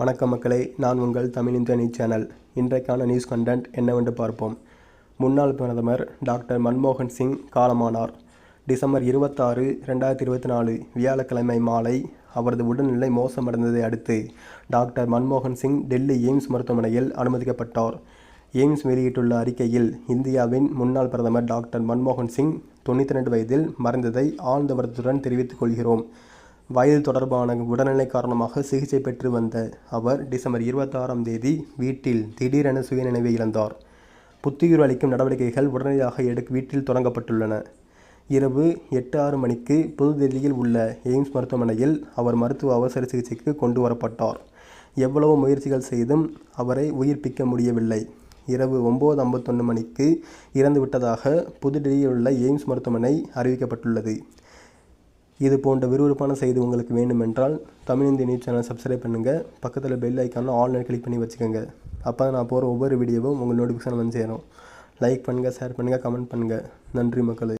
வணக்கம் மக்களை நான் உங்கள் தமிழ் இந்திய நியூஸ் சேனல். இன்றைக்கான நியூஸ் கண்டென்ட் என்னவென்று பார்ப்போம். முன்னாள் பிரதமர் டாக்டர் மன்மோகன் சிங் காலமானார். டிசம்பர் இருபத்தாறு ரெண்டாயிரத்தி இருபத்தி நாலு வியாழக்கிழமை மாலை அவரது உடல்நிலை மோசமடைந்ததை அடுத்து டாக்டர் மன்மோகன் சிங் டெல்லி எய்ம்ஸ் மருத்துவமனையில் அனுமதிக்கப்பட்டார். எய்ம்ஸ் வெளியிட்டுள்ள அறிக்கையில் இந்தியாவின் முன்னாள் பிரதமர் டாக்டர் மன்மோகன் சிங் தொண்ணூற்றி ரெண்டு வயதில் மறைந்ததை ஆழ்ந்த வருத்தத்துடன் தெரிவித்துக் கொள்கிறோம். வயது தொடர்பான உடல்நிலை காரணமாக சிகிச்சை பெற்று வந்த அவர் டிசம்பர் இருபத்தாறாம் தேதி வீட்டில் திடீரென சுயநினைவை இழந்தார். புத்துயிர் அளிக்கும் நடவடிக்கைகள் உடனடியாக எடுக்க வீட்டில் தொடங்கப்பட்டுள்ளன. இரவு எட்டு ஆறு மணிக்கு புதுதில்லியில் உள்ள எய்ம்ஸ் மருத்துவமனையில் அவர் மருத்துவ அவசர சிகிச்சைக்கு கொண்டு வரப்பட்டார். எவ்வளவு முயற்சிகள் செய்தும் அவரை உயிர்ப்பிக்க முடியவில்லை. இரவு ஒம்பது ஐம்பத்தொன்று மணிக்கு இறந்துவிட்டதாக புதுடில்லியில் உள்ள எய்ம்ஸ் மருத்துவமனை அறிவிக்கப்பட்டுள்ளது. இது போன்ற விறுவிறுப்பான செய்தி உங்களுக்கு வேண்டுமென்றால் தமிழ் இந்திய நியூஸ் சேனல் சப்ஸ்கிரைப் பண்ணுங்கள் பக்கத்தில் பெல் ஐக்கான ஆன்லைன் கிளிக் பண்ணி வச்சுக்கோங்க. அப்போ நான் போகிற ஒவ்வொரு வீடியோவும் உங்கள் நோட்டிஃபிகேஷன் வந்து சேரும். லைக் பண்ணுங்கள் ஷேர் பண்ணுங்கள் கமெண்ட் பண்ணுங்கள் நன்றி மக்களே.